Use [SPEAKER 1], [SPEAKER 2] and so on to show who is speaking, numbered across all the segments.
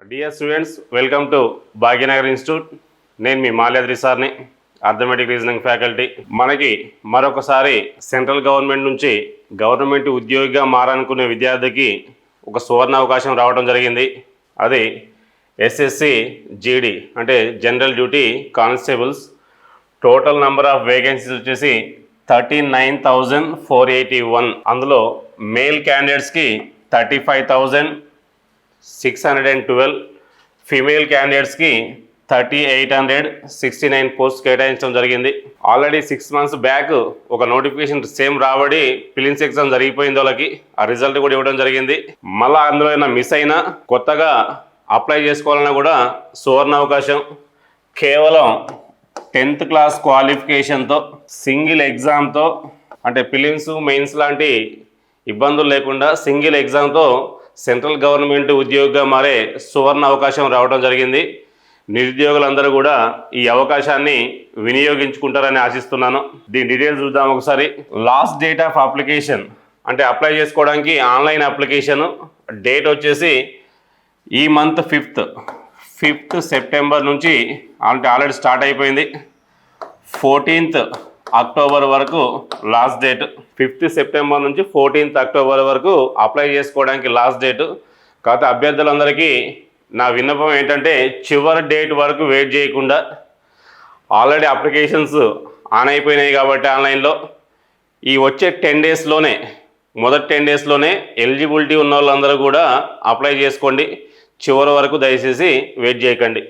[SPEAKER 1] Dear students welcome to Bhagyanagar institute నేను మీ మాల్యాద్రి సార్ని అర్థమెటిక్ రీజనింగ్ ఫ్యాకల్టీ మనకి మరొకసారి సెంట్రల్ గవర్నమెంట్ నుంచి గవర్నమెంట్ ఉద్యోగిగా మారాలనుకునే విద్యార్థికి ఒక సువర్ణ అవకాశం రావడం జరిగింది. అది ఎస్ఎస్సి జీడి అంటే general duty constables total number of vacancies వచ్చేసి thirty nine thousand four eighty one అందులో మేల్ క్యాండిడేట్స్కి thirty five thousand six hundred and twelve female క్యాండిడేట్స్కి thirty eight hundred sixty nine post కేటాయించడం జరిగింది. ఆల్రెడీ సిక్స్ మంత్స్ బ్యాక్ ఒక notification same రాబడి prelims exam జరిగిపోయింది వాళ్ళకి. ఆ రిజల్ట్ కూడా ఇవ్వడం జరిగింది. మళ్ళీ అందులో ఏమైనా మిస్ అయినా కొత్తగా అప్లై చేసుకోవాలన్నా కూడా సువర్ణ అవకాశం. కేవలం టెన్త్ క్లాస్ క్వాలిఫికేషన్తో సింగిల్ ఎగ్జామ్తో అంటే ఫిలిమ్స్ మెయిన్స్ లాంటి ఇబ్బందులు లేకుండా సింగిల్ ఎగ్జామ్తో సెంట్రల్ గవర్నమెంట్ ఉద్యోగిగా మారే సువర్ణ అవకాశం రావడం జరిగింది. నిరుద్యోగులందరూ కూడా ఈ అవకాశాన్ని వినియోగించుకుంటారని ఆశిస్తున్నాను. దీని డీటెయిల్స్ చూద్దాం ఒకసారి. లాస్ట్ డేట్ ఆఫ్ అప్లికేషన్ అంటే అప్లై చేసుకోవడానికి ఆన్లైన్ అప్లికేషన్ డేట్ వచ్చేసి ఈ మంత్ ఫిఫ్త్. ఫిఫ్త్ సెప్టెంబర్ నుంచి అంటే ఆల్రెడీ స్టార్ట్ అయిపోయింది. ఫోర్టీన్త్ అక్టోబర్ వరకు లాస్ట్ డేట్ ఫిఫ్త్ సెప్టెంబర్ నుంచి ఫోర్టీన్త్ అక్టోబర్ వరకు అప్లై చేసుకోవడానికి లాస్ట్ డేట్. కాకపోతే అభ్యర్థులందరికీ నా విన్నపం ఏంటంటే చివరి డేట్ వరకు వెయిట్ చేయకుండా ఆల్రెడీ అప్లికేషన్స్ ఆన్ అయిపోయినాయి కాబట్టి ఆన్లైన్లో. ఈ వచ్చే టెన్ డేస్లోనే మొదటి టెన్ డేస్లోనే ఎలిజిబిలిటీ ఉన్న వాళ్ళందరూ కూడా అప్లై చేసుకోండి. చివరి వరకు దయచేసి వెయిట్ చేయకండి.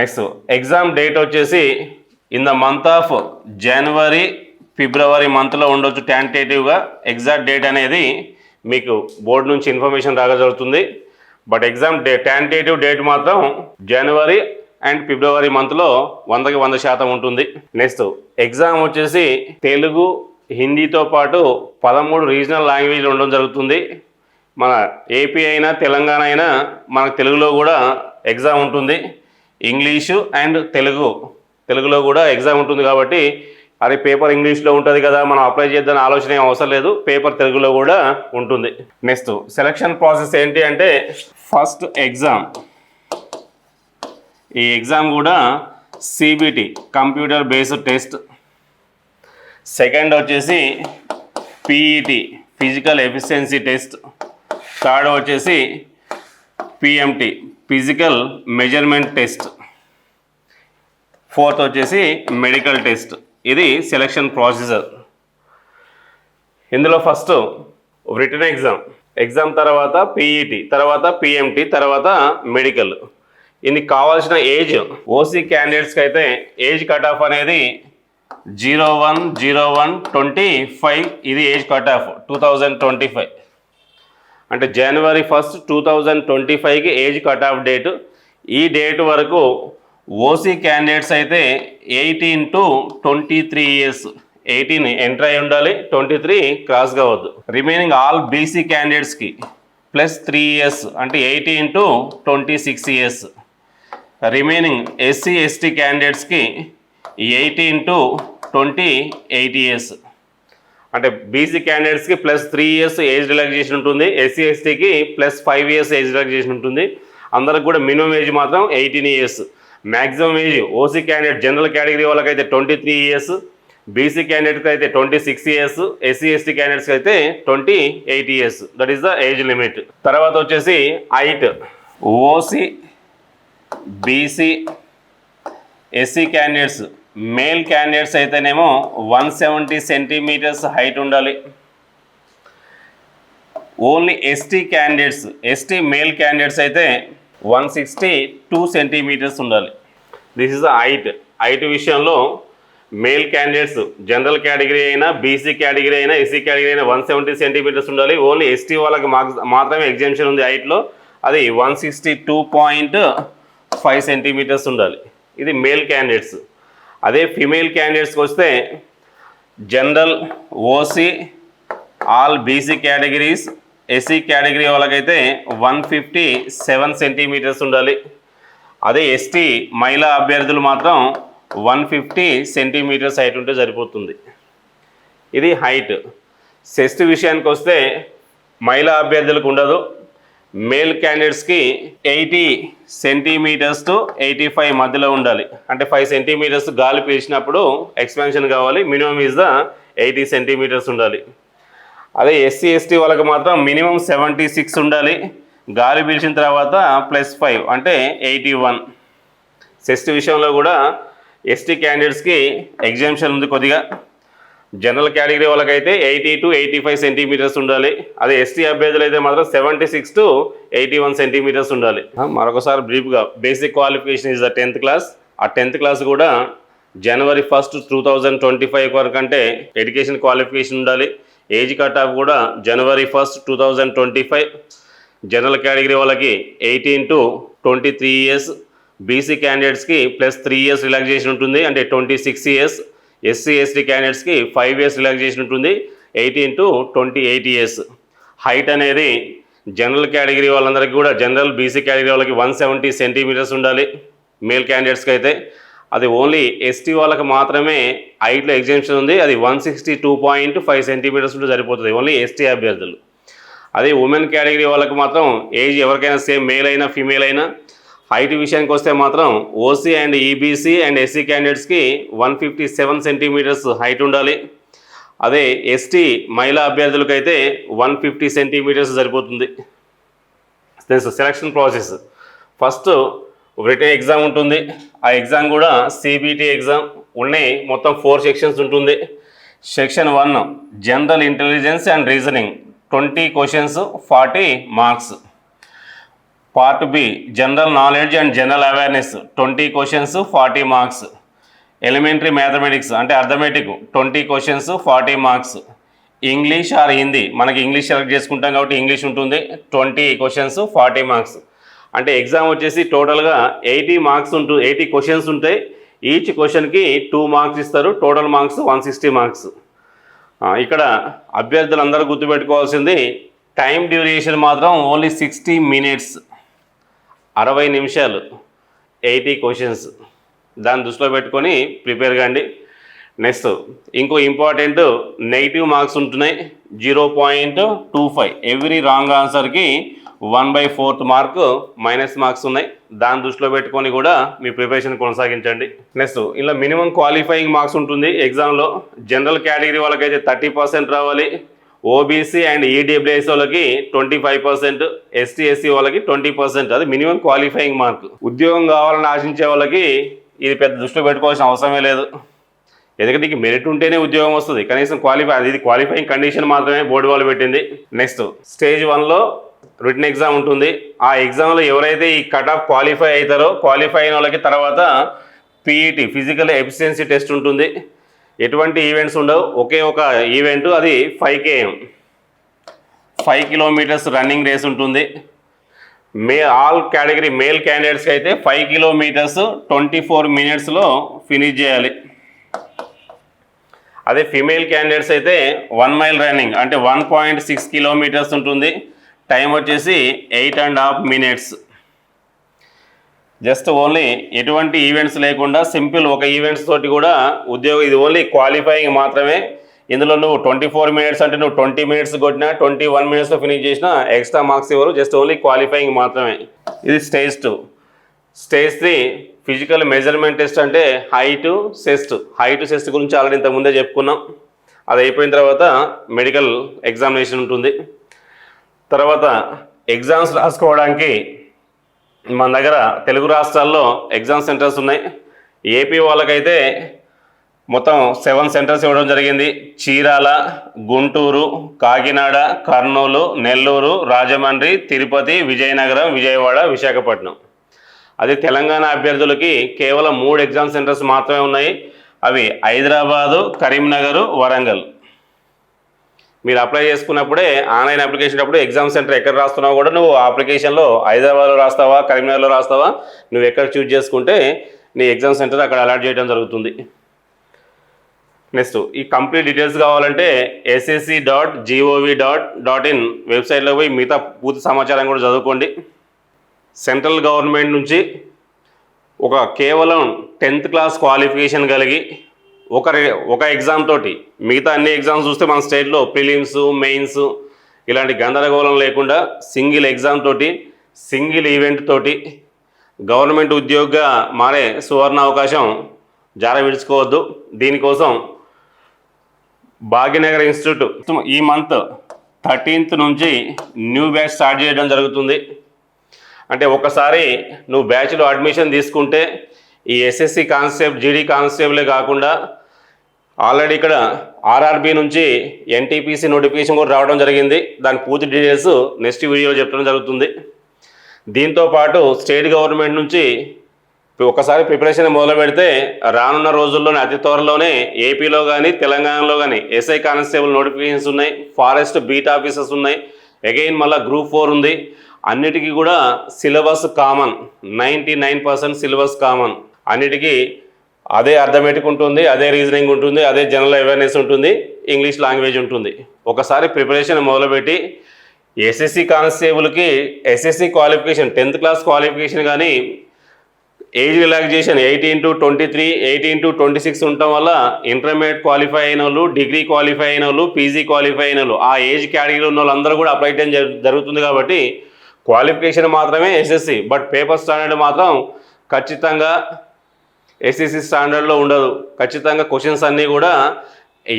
[SPEAKER 1] నెక్స్ట్ ఎగ్జామ్ డేట్ వచ్చేసి in the month of January February మంత్లో ఉండొచ్చు ట్యాంటేటివ్గా ఎగ్జాక్ట్ డేట్ అనేది మీకు బోర్డు నుంచి ఇన్ఫర్మేషన్ రాగా జరుగుతుంది. But exam day tentative date మాత్రం జనవరి అండ్ ఫిబ్రవరి మంత్లో వందకి వంద శాతం ఉంటుంది. నెక్స్ట్ ఎగ్జామ్ వచ్చేసి తెలుగు హిందీతో పాటు పదమూడు రీజనల్ లాంగ్వేజ్లు ఉండడం జరుగుతుంది. మన ఏపీ అయినా తెలంగాణ అయినా మనకు తెలుగులో కూడా ఎగ్జామ్ ఉంటుంది. ఇంగ్లీషు అండ్ తెలుగు తెలుగులో కూడా ఎగ్జామ్ ఉంటుంది కాబట్టి అది పేపర్ ఇంగ్లీష్లో ఉంటుంది కదా మనం అప్లై చేద్దాం ఆలోచన ఏం అవసరం లేదు పేపర్ తెలుగులో కూడా ఉంటుంది. నెక్స్ట్ సెలక్షన్ ప్రాసెస్ ఏంటి అంటే ఫస్ట్ ఎగ్జామ్ ఈ ఎగ్జామ్ కూడా CBT computer based test second వచ్చేసి PET physical efficiency test third వచ్చేసి PMT physical measurement test fourth వచ్చేసి మెడికల్ టెస్ట్. ఇది సెలక్షన్ ప్రాసెసర్ ఇందులో ఫస్ట్ రిటర్న్ ఎగ్జామ్ ఎగ్జామ్ తర్వాత పీఈటి తర్వాత పిఎంటి తర్వాత మెడికల్ ఇది కావాల్సిన ఏజ్ ఓసీ క్యాండిడేట్స్కి అయితే ఏజ్ కట్ ఆఫ్ అనేది zero one zero one twenty five ఇది age cut off two thousand twenty five అంటే January first two thousand twenty ఫైవ్కి ఏజ్ కట్ ఆఫ్ డేట్ ఈ డేట్ వరకు ఓసీ క్యాండిడేట్స్ అయితే eighteen to twenty three years. Eighteen enter అయి ఉండాలి twenty three cross కావద్దు remaining all BC క్యాండిడేట్స్కి plus three years అంటే eighteen to twenty six years. Remaining SC ST క్యాండిడేట్స్కి eighteen to twenty eight years. అంటే BC క్యాండిడేట్స్కి plus three years age relaxation ఉంటుంది SC ఎస్టీకి plus five years age relaxation ఉంటుంది. అందరికి కూడా మినిమం ఏజ్ మాత్రం eighteen years. Maximum age OC candidate general category వాళ్ళకైతే ట్వంటీ త్రీ ఇయర్స్ బీసీ క్యాండిడేట్కి అయితే twenty six years SC ST క్యాండిడేట్స్కి అయితే twenty eight years that is the age limit తర్వాత వచ్చేసి height OC BC SC candidates male candidates అయితేనేమో one seventy centimetres height ఉండాలి. Only ST candidates ST male candidates అయితే one sixty two centimetres ఉండాలి. This is the height height విషయంలో male candidates general category అయినా BC category అయినా SC category అయినా one seventy centimetres ఉండాలి. Only ST వాళ్ళకి మాత్రమే ఎగ్జామ్షన్ ఉంది హైట్లో అది one sixty two point five centimetres ఉండాలి. ఇది మేల్ క్యాండిడేట్స్ అదే ఫిమేల్ క్యాండిడేట్స్కి వస్తే general OC all BC categories SC category వాళ్ళకైతే వన్ ఫిఫ్టీ సెవెన్ సెంటీమీటర్స్ ఉండాలి. అదే ఎస్టీ మహిళా అభ్యర్థులు మాత్రం వన్ ఫిఫ్టీ సెంటీమీటర్స్ హైట్ ఉంటే సరిపోతుంది. ఇది హైట్ సెస్ట్ విషయానికి వస్తే మహిళా అభ్యర్థులకు ఉండదు. మేల్ క్యాండిడేట్స్కి eighty centimeters to eighty five మధ్యలో ఉండాలి. అంటే ఫైవ్ సెంటీమీటర్స్ గాలి పీల్చినప్పుడు ఎక్స్పాన్షన్ కావాలి. Minimum is the eighty centimeters ఉండాలి. అదే ఎస్సీ ఎస్టీ వాళ్ళకి మాత్రం మినిమం సెవెంటీ సిక్స్ ఉండాలి. గాలి పీల్చిన తర్వాత ప్లస్ ఫైవ్ అంటే ఎయిటీ వన్. సెస్ట్ విషయంలో కూడా ఎస్టీ క్యాండిడేట్స్కి ఎగ్జామ్షన్ ఉంది కొద్దిగా. జనరల్ కేటగిరీ వాళ్ళకైతే eighty to eighty five centimeters ఉండాలి. అదే ఎస్టీ అభ్యర్థులు అయితే మాత్రం seventy six to eighty one centimeters ఉండాలి. మరొకసారి బ్రీఫ్గా basic qualification is the tenth class. ఆ టెన్త్ క్లాస్ కూడా January first two thousand twenty five వరకు అంటే ఎడ్యుకేషన్ క్వాలిఫికేషన్ ఉండాలి. ఏజ్ కట్ ఆఫ్ కూడా January first two thousand twenty five. General category వాళ్ళకి eighteen to twenty three years. BC క్యాండిడేట్స్కి plus three years relaxation ఉంటుంది. అంటే twenty six years. SC ST క్యాండిడేట్స్కి five years relaxation ఉంటుంది. Eighteen to twenty eight years. Height అనేది general category వాళ్ళందరికీ కూడా general BC category వాళ్ళకి వన్ సెవెంటీ సెంటీమీటర్స్ ఉండాలి. మేల్ క్యాండిడేట్స్కి అయితే అది ఓన్లీ ఎస్టీ వాళ్ళకి మాత్రమే హైట్లో ఎగ్జామ్షన్ ఉంది. అది one sixty two point five centimeters ఉంటే సరిపోతుంది. ఓన్లీ ఎస్టీ అభ్యర్థులు. అదే ఉమెన్ కేటగిరీ వాళ్ళకి మాత్రం ఏజ్ ఎవరికైనా సేమ్ మేల్ అయినా ఫీమేల్ అయినా హైట్ విషయానికి వస్తే మాత్రం OC and EBC and SC క్యాండిడేట్స్కి one fifty seven centimeters height ఉండాలి. అదే ఎస్టీ మహిళా అభ్యర్థులకైతే వన్ ఫిఫ్టీ సెంటీమీటర్స్ సరిపోతుంది. Selection process first written exam ఉంటుంది. ఆ ఎగ్జామ్ కూడా సిబిటి ఎగ్జామ్ ఉన్నాయి. మొత్తం ఫోర్ సెక్షన్స్ ఉంటుంది. Section one general intelligence and reasoning twenty questions forty marks part B general knowledge and general awareness twenty questions forty marks elementary mathematics అంటే arithmetic twenty questions forty marks English or Hindi మనకి English select చేసుకుంటాం కాబట్టి English ఉంటుంది. Twenty questions forty marks అంటే exam వచ్చేసి టోటల్గా eighty marks ఉంటు eighty questions ఉంటాయి. ఈచ్ క్వశ్చన్కి టూ మార్క్స్ ఇస్తారు. Total marks one sixty marks ఇక్కడ అభ్యర్థులందరూ గుర్తుపెట్టుకోవాల్సింది టైం డ్యూరేషన్ మాత్రం ఓన్లీ సిక్స్టీ మినిట్స్ అరవై నిమిషాలు ఎయిటీ క్వశ్చన్స్ దాన్ని దృష్టిలో పెట్టుకొని ప్రిపేర్ కండి. నెక్స్ట్ ఇంకో ఇంపార్టెంట్ నెగిటివ్ మార్క్స్ ఉంటున్నాయి. Zero point two five every wrong ఆన్సర్కి one by fourth mark minus marks ఉన్నాయి. దాన్ని దృష్టిలో పెట్టుకొని కూడా మీ ప్రిపరేషన్ కొనసాగించండి. నెక్స్ట్ ఇలా మినిమం క్వాలిఫైయింగ్ మార్క్స్ ఉంటుంది. ఎగ్జామ్లో జనరల్ కేటగిరీ వాళ్ళకైతే థర్టీ పర్సెంట్ రావాలి. ఓబీసీ అండ్ ఈడబ్ల్యూఎస్ వాళ్ళకి twenty five percent. ST SC వాళ్ళకి ట్వంటీ పర్సెంట్. అది మినిమం క్వాలిఫైయింగ్ మార్క్. ఉద్యోగం కావాలని ఆశించే వాళ్ళకి ఇది పెద్ద దృష్టిలో పెట్టుకోవాల్సిన అవసరమే లేదు. ఎందుకంటే నీకు మెరిట్ ఉంటేనే ఉద్యోగం వస్తుంది. కనీసం క్వాలిఫై అది ఇది క్వాలిఫైయింగ్ కండిషన్ మాత్రమే బోర్డు వాళ్ళు పెట్టింది. నెక్స్ట్ స్టేజ్ వన్లో రిటర్న్ ఎగ్జామ్ ఉంటుంది. ఆ ఎగ్జామ్లో ఎవరైతే ఈ కట్ ఆఫ్ క్వాలిఫై అవుతారో క్వాలిఫై అయిన వాళ్ళకి తర్వాత పీఈటీ ఫిజికల్ ఎఫిషియన్సీ టెస్ట్ ఉంటుంది. ఎటువంటి ఈవెంట్స్ ఉండవు. ఒకే ఒక ఈవెంట్ అది five KM five kilometers running race ఉంటుంది. మే ఆల్ కేటగిరీ మేల్ క్యాండిడేట్స్కి అయితే ఫైవ్ కిలోమీటర్స్ ట్వంటీ ఫోర్ మినిట్స్లో ఫినిష్ చేయాలి. అదే ఫిమేల్ క్యాండిడేట్స్ అయితే వన్ మైల్ రన్నింగ్ అంటే వన్ పాయింట్ సిక్స్ కిలోమీటర్స్ ఉంటుంది. టైం వచ్చేసి eight and half minutes. Just only ఎటువంటి ఈవెంట్స్ లేకుండా సింపుల్ ఒక ఈవెంట్స్ తోటి కూడా ఉద్యోగం ఇది ఓన్లీ క్వాలిఫైయింగ్ మాత్రమే. ఇందులో నువ్వు ట్వంటీ ఫోర్ మినిట్స్ అంటే నువ్వు ట్వంటీ మినిట్స్ కొట్టినా ట్వంటీ వన్ మినిట్స్లో ఫినిష్ చేసినా ఎక్స్ట్రా మార్క్స్ ఇవ్వరు జస్ట్ ఓన్లీ క్వాలిఫైయింగ్ మాత్రమే. ఇది stage two. Stage three physical measurement test అంటే హైట్ సెస్ట్ హైట్ సెస్ట్ గురించి ఆల్రెడీ ఇంతకుముందే ముందే చెప్పుకున్నాం. అది అయిపోయిన తర్వాత మెడికల్ ఎగ్జామినేషన్ ఉంటుంది. తర్వాత ఎగ్జామ్స్ రాసుకోవడానికి మన దగ్గర తెలుగు రాష్ట్రాల్లో ఎగ్జామ్ సెంటర్స్ ఉన్నాయి. ఏపీ వాళ్ళకైతే మొత్తం సెవెన్ సెంటర్స్ ఇవ్వడం జరిగింది. చీరాల గుంటూరు కాకినాడ కర్నూలు నెల్లూరు రాజమండ్రి తిరుపతి విజయనగరం విజయవాడ విశాఖపట్నం. అది తెలంగాణ అభ్యర్థులకి కేవలం మూడు ఎగ్జామ్ సెంటర్స్ మాత్రమే ఉన్నాయి. అవి హైదరాబాదు కరీంనగర్ వరంగల్. మీరు అప్లై చేసుకున్నప్పుడే ఆన్లైన్ అప్లికేషన్ అప్పుడు ఎగ్జామ్ సెంటర్ ఎక్కడ రాస్తున్నావు కూడా నువ్వు అప్లికేషన్లో హైదరాబాద్లో రాస్తావా కరీంనగర్లో రాస్తావా నువ్వు ఎక్కడ చూజ్ చేసుకుంటే నీ ఎగ్జామ్ సెంటర్ అక్కడ అలాట్ చేయడం జరుగుతుంది. నెక్స్ట్ ఈ కంప్లీట్ డీటెయిల్స్ కావాలంటే SSC dot GOV dot dot in వెబ్సైట్లో పోయి మిగతా పూర్తి సమాచారం కూడా చదువుకోండి. సెంట్రల్ గవర్నమెంట్ నుంచి ఒక కేవలం టెన్త్ క్లాస్ క్వాలిఫికేషన్ కలిగి ఒక రే- ఒక ఎగ్జామ్ తోటి మిగతా అన్ని ఎగ్జామ్స్ చూస్తే మన స్టేట్లో ప్రిలిమ్స్ మెయిన్స్ ఇలాంటి గందరగోళం లేకుండా సింగిల్ ఎగ్జామ్ తోటి సింగిల్ ఈవెంట్ తోటి గవర్నమెంట్ ఉద్యోగిగా మారే సువర్ణ అవకాశం జార విడుచుకోవద్దు. దీనికోసం భాగ్యనగర్ ఇన్స్టిట్యూట్ ఈ మంత్ థర్టీన్త్ నుంచి న్యూ బ్యాచ్ స్టార్ట్ చేయడం జరుగుతుంది. అంటే ఒకసారి నువ్వు బ్యాచ్లో అడ్మిషన్ తీసుకుంటే ఈ ఎస్ఎస్సి కానిస్టేబుల్ జీడీ కానిస్టేబులే కాకుండా ఆల్రెడీ ఇక్కడ ఆర్ఆర్బి నుంచి ఎన్టీపీసీ నోటిఫికేషన్ కూడా రావడం జరిగింది. దాని పూర్తి డీటెయిల్స్ నెక్స్ట్ వీడియోలో చెప్పడం జరుగుతుంది. దీంతో పాటు స్టేట్ గవర్నమెంట్ నుంచి ఒకసారి ప్రిపరేషన్ మొదలు పెడితే రానున్న రోజుల్లోనే అతి త్వరలోనే ఏపీలో కానీ తెలంగాణలో కానీ ఎస్ఐ కానిస్టేబుల్ నోటిఫికేషన్స్ ఉన్నాయి. ఫారెస్ట్ బీట్ ఆఫీసర్స్ ఉన్నాయి. అగైన్ మళ్ళీ గ్రూప్ ఫోర్ ఉంది. అన్నిటికీ కూడా syllabus common. Ninety nine percent syllabus common. అన్నిటికీ అదే అర్థమెటిక్ ఉంటుంది అదే రీజనింగ్ ఉంటుంది అదే జనరల్ అవేర్నెస్ ఉంటుంది ఇంగ్లీష్ లాంగ్వేజ్ ఉంటుంది. ఒకసారి ప్రిపరేషన్ మొదలుపెట్టి SSC కానిస్టేబుల్కి SSC qualification tenth class qualification కానీ age relaxation eighteen to twenty three eighteen to twenty six ఉండటం వల్ల ఇంటర్మీడియట్ క్వాలిఫై అయిన వాళ్ళు డిగ్రీ క్వాలిఫై అయిన వాళ్ళు పీజీ క్వాలిఫై అయిన వాళ్ళు ఆ ఏజ్ కేటగిరీలో ఉన్న వాళ్ళందరూ కూడా అప్లై చేయడం జరుగుతుంది కాబట్టి క్వాలిఫికేషన్ మాత్రమే ఎస్ఎస్సి బట్ పేపర్ స్టాండర్డ్ మాత్రం ఖచ్చితంగా ఎస్ఎస్సి స్టాండర్డ్లో ఉండదు. ఖచ్చితంగా క్వశ్చన్స్ అన్నీ కూడా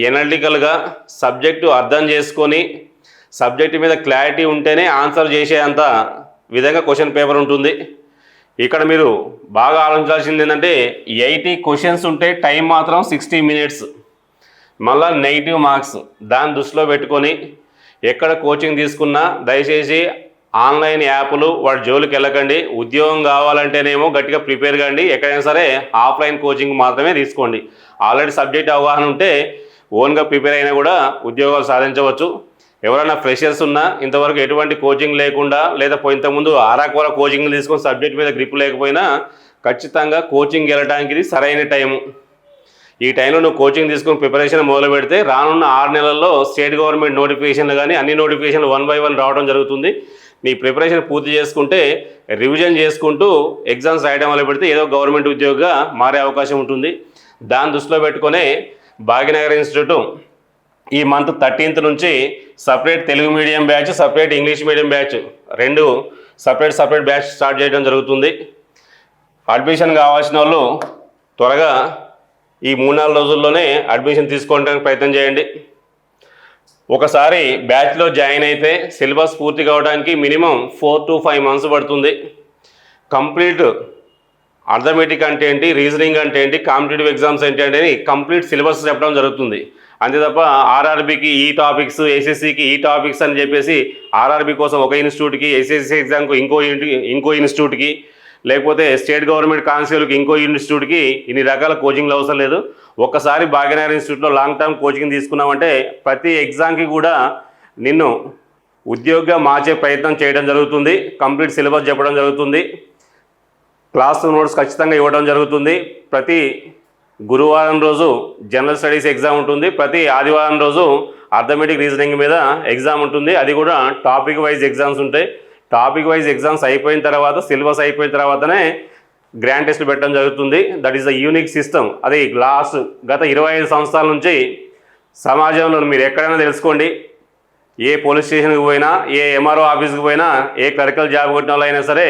[SPEAKER 1] ఎనలిటికల్గా సబ్జెక్టు అర్థం చేసుకొని సబ్జెక్ట్ మీద క్లారిటీ ఉంటేనే ఆన్సర్ చేసేంత విధంగా క్వశ్చన్ పేపర్ ఉంటుంది. ఇక్కడ మీరు బాగా ఆలోచించాల్సింది ఏంటంటే ఎయిటీ క్వశ్చన్స్ ఉంటే టైం మాత్రం సిక్స్టీ మినిట్స్ మళ్ళీ నెగిటివ్ మార్క్స్ దాన్ని దృష్టిలో పెట్టుకొని ఎక్కడ కోచింగ్ తీసుకున్నా దయచేసి ఆన్లైన్ యాప్లు వాటి జోలికి వెళ్ళకండి. ఉద్యోగం కావాలంటేనేమో గట్టిగా ప్రిపేర్ కండి. ఎక్కడైనా సరే ఆఫ్లైన్ కోచింగ్ మాత్రమే తీసుకోండి. ఆల్రెడీ సబ్జెక్ట్ అవగాహన ఉంటే ఓన్గా ప్రిపేర్ అయినా కూడా ఉద్యోగాలు సాధించవచ్చు. ఎవరైనా ఫ్రెషర్స్ ఉన్నా ఇంతవరకు ఎటువంటి కోచింగ్ లేకుండా లేదా ఇంతకుముందు ఆరాకోర కోచింగ్ తీసుకొని సబ్జెక్ట్ మీద గ్రిప్ లేకపోయినా ఖచ్చితంగా కోచింగ్ వెళ్ళడానికి ఇది సరైన టైము. ఈ టైంలో నువ్వు కోచింగ్ తీసుకుని ప్రిపరేషన్ మొదలు పెడితే రానున్న ఆరు నెలల్లో స్టేట్ గవర్నమెంట్ నోటిఫికేషన్లు కానీ అన్ని నోటిఫికేషన్లు వన్ బై వన్ రావడం జరుగుతుంది. నీ ప్రిపరేషన్ పూర్తి చేసుకుంటే రివిజన్ చేసుకుంటూ ఎగ్జామ్స్ రాయడం వల్ల పెడితే ఏదో గవర్నమెంట్ ఉద్యోగిగా మారే అవకాశం ఉంటుంది. దాన్ని దృష్టిలో పెట్టుకునే భాగ్యనగర్ ఇన్స్టిట్యూట్ ఈ మంత్ థర్టీన్త్ నుంచి separate Telugu medium batch separate English medium batch రెండు సపరేట్ సపరేట్ బ్యాచ్ స్టార్ట్ చేయడం జరుగుతుంది. అడ్మిషన్ కావాల్సిన వాళ్ళు త్వరగా ఈ మూడు నాలుగు రోజుల్లోనే అడ్మిషన్ తీసుకోవడానికి ప్రయత్నం చేయండి. ఒకసారి బ్యాచ్లో జాయిన్ అయితే సిలబస్ పూర్తి కావడానికి minimum four to five months పడుతుంది. కంప్లీట్ అర్థమెటిక్ అంటే ఏంటి రీజనింగ్ అంటే ఏంటి కాంపిటేటివ్ ఎగ్జామ్స్ ఏంటి అంటే కంప్లీట్ సిలబస్ చెప్పడం జరుగుతుంది. అంతే తప్ప ఆర్ఆర్బికి ఈ టాపిక్స్ ఎస్ఎస్సికి ఈ టాపిక్స్ అని చెప్పేసి ఆర్ఆర్బి కోసం ఒక ఇన్స్టిట్యూట్కి ఎస్ఎస్సి ఎగ్జామ్కి ఇంకో ఇంకో ఇన్స్టిట్యూట్కి లేకపోతే స్టేట్ గవర్నమెంట్ కాన్సిల్కి ఇంకో ఇన్స్టిట్యూట్కి ఇన్ని రకాల కోచింగ్లు అవసరం లేదు. ఒక్కసారి భాగ్యనగర్ ఇన్స్టిట్యూట్లో లాంగ్ టర్మ్ కోచింగ్ తీసుకున్నామంటే ప్రతి ఎగ్జామ్కి కూడా నిన్ను ఉద్యోగిగా మార్చే ప్రయత్నం చేయడం జరుగుతుంది. కంప్లీట్ సిలబస్ చెప్పడం జరుగుతుంది. క్లాస్ నోట్స్ ఖచ్చితంగా ఇవ్వడం జరుగుతుంది. ప్రతి గురువారం రోజు జనరల్ స్టడీస్ ఎగ్జామ్ ఉంటుంది. ప్రతి ఆదివారం రోజు అర్థమెటిక్ రీజనింగ్ మీద ఎగ్జామ్ ఉంటుంది. అది కూడా టాపిక్ వైజ్ ఎగ్జామ్స్ ఉంటాయి. టాపిక్ వైజ్ ఎగ్జామ్స్ అయిపోయిన తర్వాత సిలబస్ అయిపోయిన తర్వాతనే గ్రాండ్ టెస్ట్ పెట్టడం జరుగుతుంది. That is the unique system అది లాస్ట్ గత ఇరవై ఐదు సంవత్సరాల నుంచి సమాజంలో మీరు ఎక్కడైనా తెలుసుకోండి. ఏ పోలీస్ స్టేషన్కి పోయినా ఏ ఎంఆర్ఓ ఆఫీస్కి పోయినా ఏ క్లరికల్ జాబ్ కొట్టిన వాళ్ళు అయినా సరే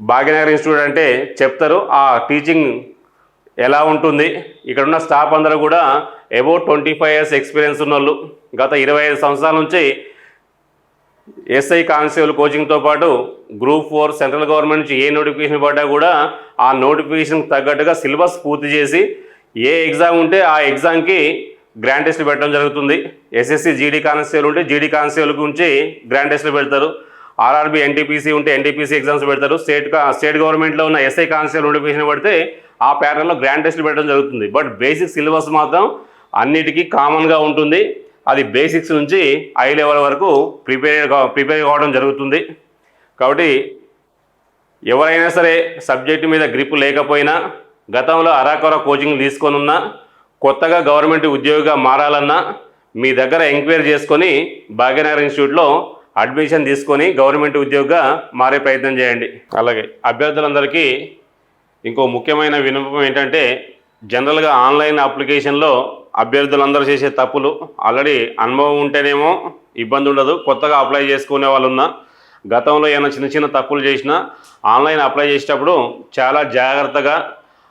[SPEAKER 1] భాగ్యనగర్ ఇన్స్టిట్యూట్ అంటే చెప్తారు ఆ టీచింగ్ ఎలా ఉంటుంది. ఇక్కడ ఉన్న స్టాఫ్ అందరూ కూడా about twenty five years experience ఉన్న వాళ్ళు గత ఇరవై ఐదు సంవత్సరాల నుంచి ఎస్ఐ కానిస్టేబుల్ కోచింగ్తో పాటు గ్రూప్ ఫోర్ సెంట్రల్ గవర్నమెంట్ నుంచి ఏ నోటిఫికేషన్ పడ్డా కూడా ఆ నోటిఫికేషన్ తగ్గట్టుగా సిలబస్ పూర్తి చేసి ఏ ఎగ్జామ్ ఉంటే ఆ ఎగ్జామ్కి గ్రాండ్ టెస్ట్లు పెట్టడం జరుగుతుంది. ఎస్ఎస్సి జీడీ కానిస్టేబుల్ ఉంటే జీడీ కానిస్టేబుల్ గురించి గ్రాండ్ టెస్ట్లు పెడతారు. ఆర్ఆర్బి ఎన్టీపీసీ ఉంటే ఎన్టీపీసీ ఎగ్జామ్స్ పెడతారు. స్టేట్ స్టేట్ గవర్నమెంట్లో ఉన్న ఎస్ఐ కానిస్టేబుల్ నోటిఫికేషన్ పడితే ఆ ప్యాటర్న్లో గ్రాండ్ టెస్ట్లు పెట్టడం జరుగుతుంది. బట్ బేసిక్ సిలబస్ మాత్రం అన్నిటికీ కామన్గా ఉంటుంది. అది బేసిక్స్ నుంచి హై లెవెల్ వరకు ప్రిపేర్ ప్రిపేర్ కావడం జరుగుతుంది. కాబట్టి ఎవరైనా సరే సబ్జెక్టు మీద గ్రిప్ లేకపోయినా గతంలో అరాకొర కోచింగ్ తీసుకొని ఉన్నా కొత్తగా గవర్నమెంట్ ఉద్యోగిగా మారాలన్నా మీ దగ్గర ఎంక్వైరీ చేసుకొని భాగ్యనగర్ ఇన్స్టిట్యూట్లో అడ్మిషన్ తీసుకొని గవర్నమెంట్ ఉద్యోగిగా మారే ప్రయత్నం చేయండి. అలాగే అభ్యర్థులందరికీ ఇంకో ముఖ్యమైన వినపం ఏంటంటే జనరల్గా ఆన్లైన్ అప్లికేషన్లో అభ్యర్థులందరూ చేసే తప్పులు. ఆల్రెడీ అనుభవం ఉంటేనేమో ఇబ్బంది ఉండదు. కొత్తగా అప్లై చేసుకునే వాళ్ళు ఉన్నా గతంలో ఏమైనా చిన్న చిన్న తప్పులు చేసినా ఆన్లైన్ అప్లై చేసేటప్పుడు చాలా జాగ్రత్తగా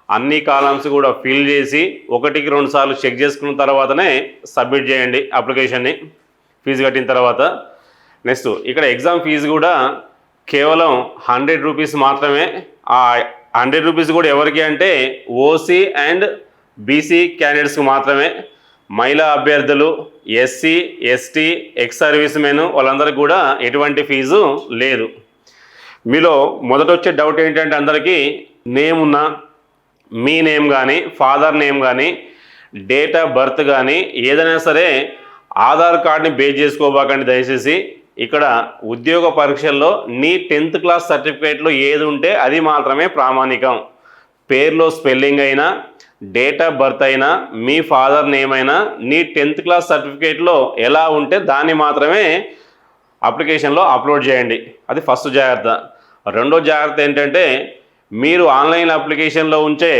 [SPEAKER 1] అన్ని కాలమ్స్ కూడా ఫిల్ చేసి ఒకటికి రెండు సార్లు చెక్ చేసుకున్న తర్వాతనే సబ్మిట్ చేయండి అప్లికేషన్ని ఫీజు కట్టిన తర్వాత. నెక్స్ట్ ఇక్కడ ఎగ్జామ్ ఫీజు కూడా కేవలం హండ్రెడ్ రూపీస్ మాత్రమే. ఆ హండ్రెడ్ రూపీస్ కూడా ఎవరికి అంటే ఓసీ అండ్ బీసీ క్యాండిడేట్స్కి మాత్రమే మహిళా అభ్యర్థులు SC ST ex servicemen వాళ్ళందరికీ కూడా ఎటువంటి ఫీజు లేదు. మీలో మొదట వచ్చే డౌట్ ఏంటంటే అందరికీ నేమ్ ఉన్న మీ నేమ్ కానీ ఫాదర్ నేమ్ కానీ డేట్ ఆఫ్ బర్త్ కానీ ఏదైనా సరే ఆధార్ కార్డ్ని బేస్ చేసుకోబాకండి దయచేసి. ఇక్కడ ఉద్యోగ పరీక్షల్లో నీ టెన్త్ క్లాస్ సర్టిఫికేట్లో ఏది ఉంటే అది మాత్రమే ప్రామాణికం. పేర్లో స్పెల్లింగ్ అయినా డేట్ ఆఫ్ బర్త్ అయినా మీ ఫాదర్ నేమ్ అయినా నీ టెన్త్ క్లాస్ సర్టిఫికేట్లో ఎలా ఉంటే దాన్ని మాత్రమే అప్లికేషన్లో అప్లోడ్ చేయండి. అది ఫస్ట్ జాగ్రత్త. రెండో జాగ్రత్త ఏంటంటే మీరు ఆన్లైన్ అప్లికేషన్లో ఉంచే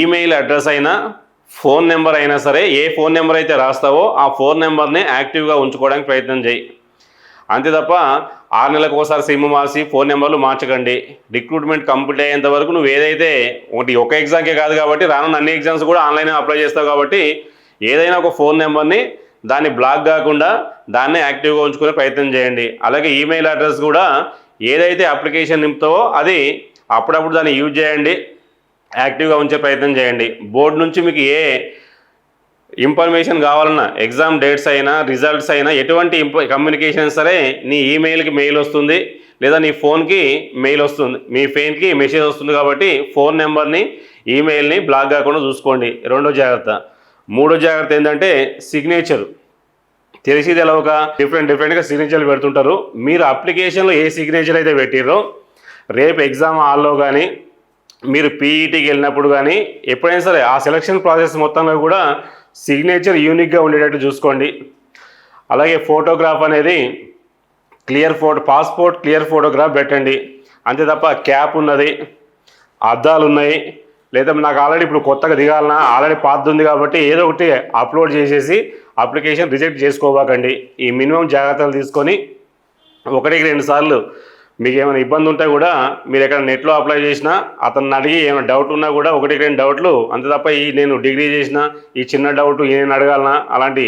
[SPEAKER 1] ఈమెయిల్ అడ్రస్ అయినా ఫోన్ నెంబర్ అయినా సరే ఏ ఫోన్ నెంబర్ అయితే రాస్తావో ఆ ఫోన్ నెంబర్ని యాక్టివ్గా ఉంచుకోవడానికి ప్రయత్నం చేయి. అంతే తప్ప ఆరు నెలలకు ఒకసారి సిమ్ మార్చి ఫోన్ నెంబర్లు మార్చకండి. రిక్రూట్మెంట్ కంప్లీట్ అయ్యేంత వరకు నువ్వు ఏదైతే ఒకటి ఒక ఎగ్జామ్కే కాదు కాబట్టి రానున్న అన్ని ఎగ్జామ్స్ కూడా ఆన్లైన్ అప్లై చేస్తావు కాబట్టి ఏదైనా ఒక ఫోన్ నెంబర్ని దాన్ని బ్లాక్ కాకుండా దాన్నే యాక్టివ్గా ఉంచుకునే ప్రయత్నం చేయండి. అలాగే ఈమెయిల్ అడ్రస్ కూడా ఏదైతే అప్లికేషన్ నింపుతావో అది అప్పుడప్పుడు దాన్ని యూజ్ చేయండి. యాక్టివ్గా ఉంచే ప్రయత్నం చేయండి. బోర్డు నుంచి మీకు ఏ ఇన్ఫర్మేషన్ కావాలన్నా ఎగ్జామ్ డేట్స్ అయినా రిజల్ట్స్ అయినా ఎటువంటి కమ్యూనికేషన్ సరే నీ ఈమెయిల్కి మెయిల్ వస్తుంది లేదా నీ ఫోన్కి మెయిల్ వస్తుంది మీ ఫోన్కి మెసేజ్ వస్తుంది కాబట్టి ఫోన్ నెంబర్ని ఈమెయిల్ని బ్లాక్ కాకుండా చూసుకోండి. రెండో జాగ్రత్త. మూడో జాగ్రత్త ఏంటంటే సిగ్నేచర్ తెలిసి తెలవక డిఫరెంట్ డిఫరెంట్గా సిగ్నేచర్లు పెడుతుంటారు. మీరు అప్లికేషన్లో ఏ సిగ్నేచర్ అయితే పెట్టిర్రో రేపు ఎగ్జామ్ హాల్లో కానీ మీరు పీఈటీకి వెళ్ళినప్పుడు కానీ ఎప్పుడైనా సరే ఆ సెలక్షన్ ప్రాసెస్ మొత్తంలో కూడా సిగ్నేచర్ యూనిక్గా ఉండేటట్టు చూసుకోండి. అలాగే ఫోటోగ్రాఫ్ అనేది clear photo passport clear photograph పెట్టండి. అంతే తప్ప క్యాప్ ఉన్నది అద్దాలు ఉన్నాయి. లేదా నాకు ఆల్రెడీ ఇప్పుడు కొత్తగా దిగాలన్నా ఆల్రెడీ పాత ఉంది కాబట్టి ఏదో ఒకటి అప్లోడ్ చేసేసి అప్లికేషన్ రిజెక్ట్ చేసుకోబాకండి. ఈ మినిమం జాగ్రత్తలు తీసుకొని ఒకటికి రెండు సార్లు మీకు ఏమైనా ఇబ్బంది ఉంటే కూడా మీరు ఎక్కడ నెట్లో అప్లై చేసినా అతను అడిగి ఏమైనా డౌట్ ఉన్నా కూడా ఒకటికి రెండు డౌట్లు అంతే తప్ప ఈ నేను డిగ్రీ చేసిన ఈ చిన్న డౌట్ ఈ నేను అడగాలనా? అలాంటి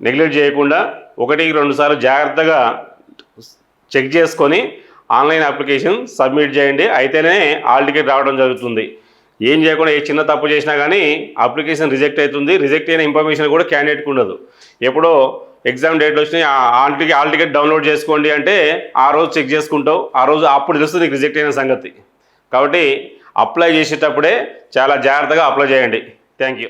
[SPEAKER 1] నెగ్లెక్ట్ చేయకుండా ఒకటికి రెండు సార్లు జాగ్రత్తగా చెక్ చేసుకొని ఆన్లైన్ అప్లికేషన్ సబ్మిట్ చేయండి. అయితేనే ఆల్ టికెట్ రావడం జరుగుతుంది. ఏం చేయకుండా ఏ చిన్న తప్పు చేసినా కానీ అప్లికేషన్ రిజెక్ట్ అవుతుంది. రిజెక్ట్ అయిన ఇన్ఫర్మేషన్ కూడా క్యాండిడేట్కి ఉండదు. ఎప్పుడో ఎగ్జామ్ డేట్ వచ్చినాయి. ఆల్టికి hall ticket hall ticket download చేసుకోండి అంటే ఆ రోజు చెక్ చేసుకుంటావు. ఆ రోజు అప్పుడు తెలుస్తుంది నీకు రిజెక్ట్ అయిన సంగతి. కాబట్టి అప్లై చేసేటప్పుడే చాలా జాగ్రత్తగా అప్లై చేయండి. Thank you.